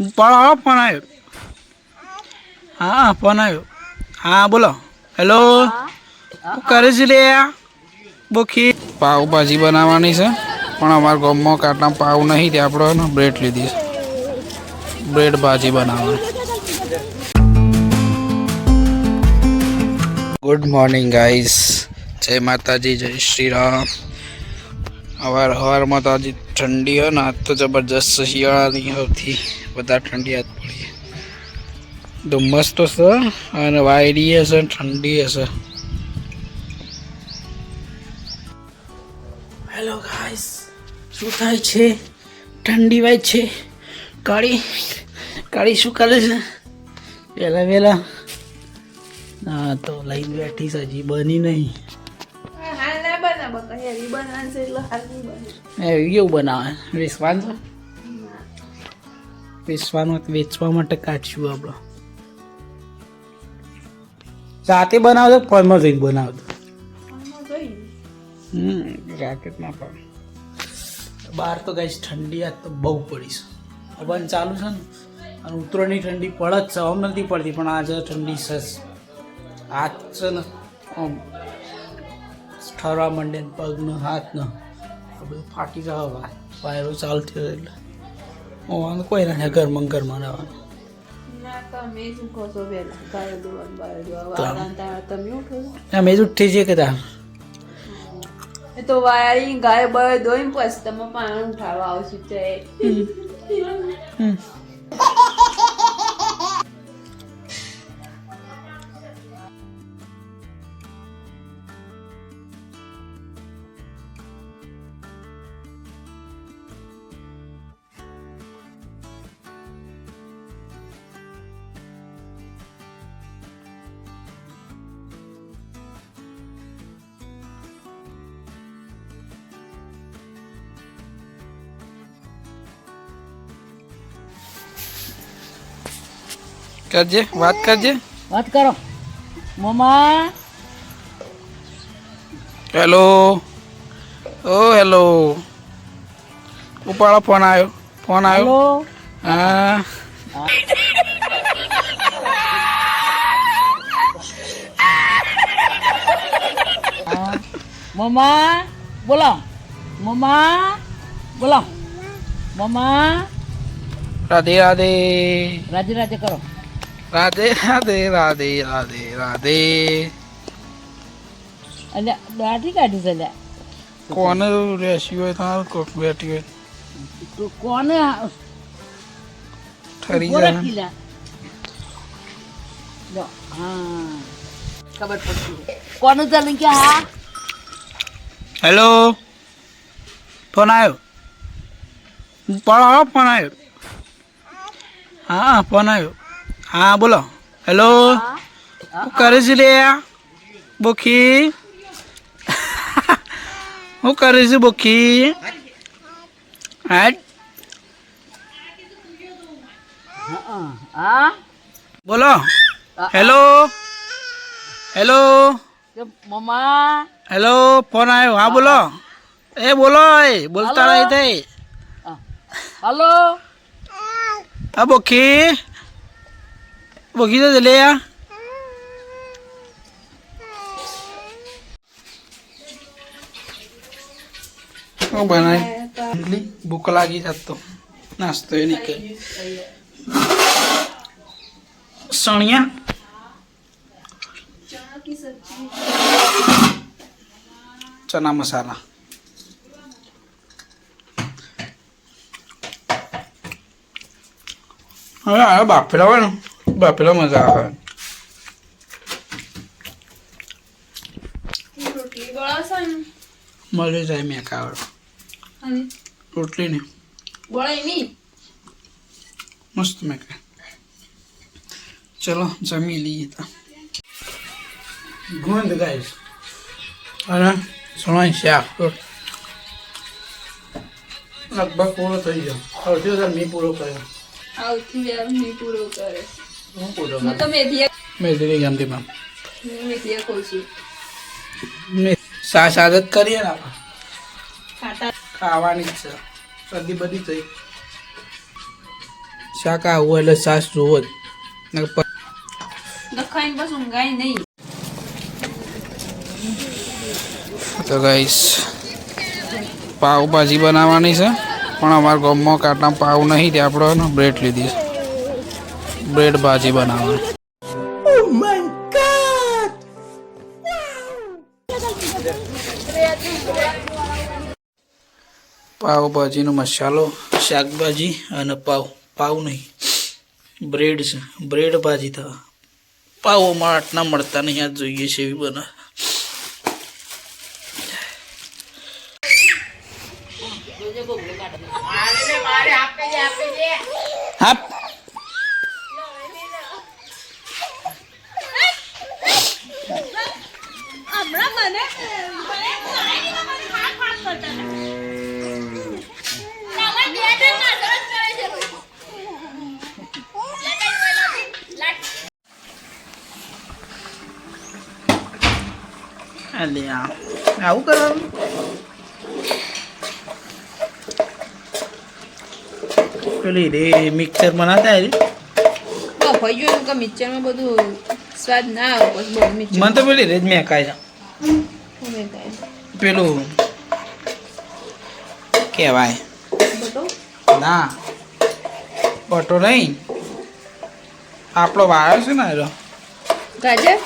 પણ ફોન આવ્યો. હા, ફોન આવ્યો. હા, બોલો. હેલો. શું કરે છે લે બોખી. પાવભાજી બનાવવાની છે, પણ અમારા ગામમાં કાંટા પાવ નહીં તે આપણે બ્રેડ લીધી છે. બ્રેડ ભાજી બનાવવાની. ગુડ મોર્નિંગ ગાઈસ જય માતાજી, જય શ્રી રામ. અવાર હવારમાં તો આજે ઠંડી હોય ને, આજ તો જબરજસ્ત શિયાળાની સૌથી વધારે ઠંડી આજ પડી તો છે અને વાયરી હશે ઠંડી હશે હેલો ગાઈસ શું થાય છે? ઠંડી વાય છે. કાળી કાળી શું કરે છે? વહેલા વહેલા હા તો લઈને બેઠી છે, હજી બની નહીં. છે એટલે હાલ બને એ કેવું બનાવે. વેચવાનું? છે વેચવાનું વેચવા માટે કાઢશું આપણો જાતે બનાવજો ફળમાં જઈને બનાવજો? હમ રાકેટમાં પણ. બહાર તો ગાઈશ ઠંડી આજ તો બહુ પડી છે. હવન ચાલુ છે ને અને ઉત્તરોની ઠંડી પડે જ છે. આમ નથી પડતી પણ આજે ઠંડી છે આજ છે ને ઠરવા માંડે પગનો હાથનો. બધું ફાટી જવા વા વાયરો ચાલતી હોય એટલે. હોવાનું કોઈ ના ઘરમાં ઘરમાં રહેવાનું ગાયો તારા અમે જ ઉઠી છીએ કે એ તો વાયરી ગાય બાયો દોઈને પછી તમે પાણી ઉઠાવવા આવશું કરજે વાત કરજે. વાત કરો. મમ્મા. હેલો. ઓ હેલો. ઉપાડો ફોન આવ્યો. ફોન આવ્યો. હા. મમ્મા બોલો. મમ્મા બોલો. મમ્મા. રાધે રાધે. રાજે રાજે કરો. રાધે રાધે રાધે રાધે રાધે. અલ્યા દાઢી કાઢી છે અલ્યા. કોને રહેસી હોય તાર કોક બેઠી હોય. તો કોને ઠરી જાય. ખબર પડતી કોને ચાલે કે હા? હેલો ફોન આવ્યો? પણ ફોન આવ્યો. હા ફોન આવ્યો. હા બોલો. હેલો શું કરે છે લે બોખી? શું કરે છે બોખી? હા? હા, હા. બોલો હેલો હેલો મમ્મા? હેલો ફોન આવ્યો હા બોલો. એ બોલો એ બોલતા રહી તે. હલો? હા બોખી. બોખી જ લે આ બનાવી ભૂખ લાગી જતો નાસ્તો એ નીકળે સણિયા ચના મસાલા હવે આ બાફેલા હોય ને મજા આવે રોટલી મળી જાય મેં કાવડ રોટલી ને મસ્ત મેં ચલો જમી લઈએ તો. ગુંદ ગાઈશ અને સોના શાક. લગભગ પૂરો થઈ ગયો. સૌથી વધારે મેં પૂરો કર્યો. આવતી વાર મેં પૂરો કરે હું તો મેથીયા મેદની ગાંધીમાં હું મેથીયા કહું છું. મેં સાસ આદત કરીએ ને ખાવાની જ છે. શરદી બધી થઈ. શાક આવું એટલે સાસ જોવો જ. નકર બસ ઊંઘાય નહીં. તો ગાઈસ પાવભાજી બનાવવાની છે. પણ અમારા ગામમાં કાંટા પાવ નહીં તે આપણે બ્રેડ લીધી છે. બ્રેડ ભાજી બનાવવાની પાવભાજીનો મસાલો શાકભાજી અને પાવ. પાવ નહીં બ્રેડ છે. બ્રેડ ભાજી થવા પાવ અમારા આટલા મળતા નહીં આ જોઈએ છે એવી બને હા અલે આવું કરવાનું? પેલી રે મિક્સર બનાતા તો ભાઈ જોયું કે મિક્સરમાં બધું સ્વાદ ના આવે બસ મિક્સર મને તો પેલી રેજ મેં કાય પેલું કહેવાય ના. બટો નહીં. આપણો વાળો છે ને ગાજર?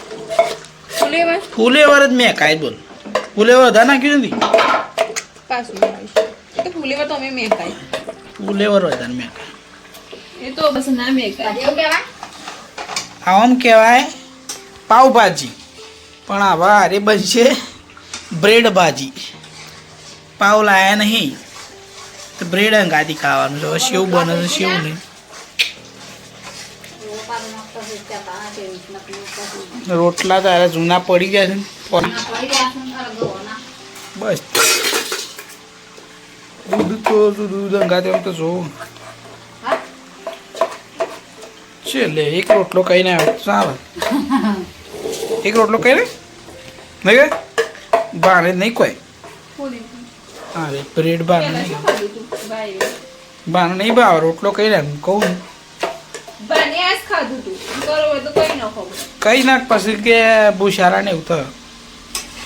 ફુલેવર? ફુલેવર જ મેં કાય બોલ. ફુલેવર વધારે નાખ્યું નથી? પાછું તો ફુલેવર તો અમે મેં કાય ફુલેવર વધારે મેં એ તો બસ ના મેં કાય આમ કહેવાય પાવભાજી પણ આવા અરે બનશે બ્રેડ ભાજી. પાવ લાયા નહીં. તો બ્રેડ અંગાથી ખાવાનું છે. સેવ બને સેવ નહીં. રોટલા તારે જૂના પડી ગયા છે બસ. દૂધ તો દૂધ અંગાતે તો જોવું. છેલ્લે એક રોટલો કહીને આવ્યો. સારો એક રોટલો કહીને નહીં કે? બારે નહીં કોઈ. અરે, બ્રેડ બાર નહીં. બાર નહીં ભાવ. રોટલો કહીને કહું ખાધું તું. બરોબર તો કઈ નાખ પછી કે બહુ સારા ને થયો.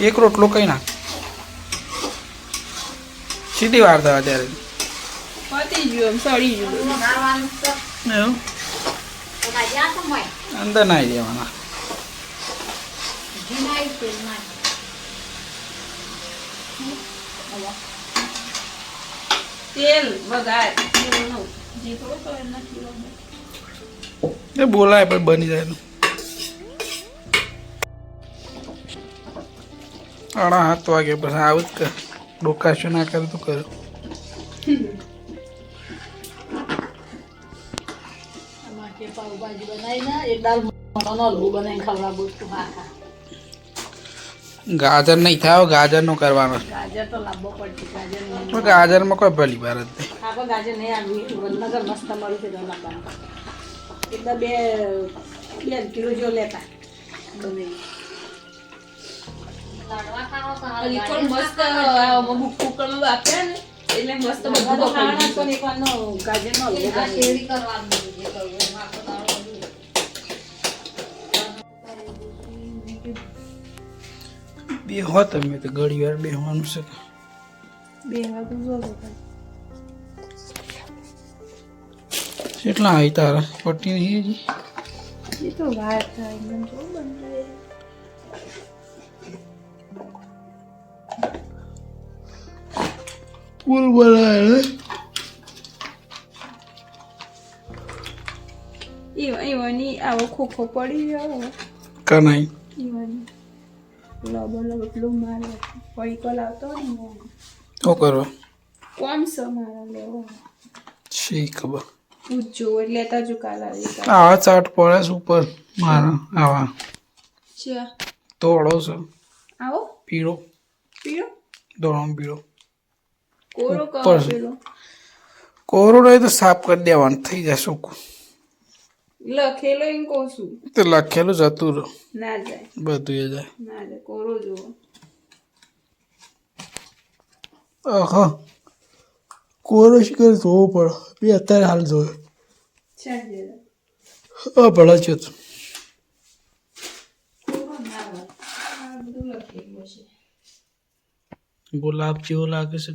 એક રોટલો કઈ નાખ. સીધી વાર થવા ત્યારે પતી ગયું એમ સડી ગયું અંદર નાઈ દેવાના. તેલ તો નથી એ બોલાય પણ બની જાય એનું. આણા હાથ વાગે પછી આવું જ કર ડોકાશું ના કરે તો કરું ગાજર નહીં થાય. ગાજર નો કરવાનો ગાજરમાં કોઈ ભલી ભારત જ નહીં. ગાજર નહીં આવી મસ્ત મળ્યું એકદમ બે બે કિલો જો લેતા. બનાવી મસ્ત અમુક કુકરમાં બાફ્યા ને એટલે મસ્ત બધું ખાવાના પણ એક વારનો ગાજરનો હલવો બનાવી બે હોત તમે તો ઘડી વાર બેહવાનું છે. બે વાગું જો કેટલા આવી તારા? પટ્ટી નહીં હજી? એ તો વાત થાય એકદમ જો પુલ બનાવે ઈવ- ઈવાની આવો ખોખો પડી ગયો કનાઈ? ઈવાની. લબો લબો પેલું મારે પડીકો લાવતો હોય ને શું કરો કોણ સો મારા લેવો શી ખબર? પૂછજો એટલે લેતા જો કાલ આવી આવા ચાટ પડે ઉપર મારા આવા. તોડો છે. આવો. પીળો. પીળો? દોડો પીળો. કોરો કરો પીળો? કોરો રહે તો સાફ કરી દેવાનું થઈ જાય સૂકું. લખેલો એમ કહું છું. તો લખેલું જતું રહો. ના જાય. બધું એ જાય. ના જાય. કોરો જુઓ. આહા કોરો શિકર જોવો પડે. બી અત્યારે હાલ જોયો. હા ભલા છે તો. ગુલાબ જેવો લાગે છે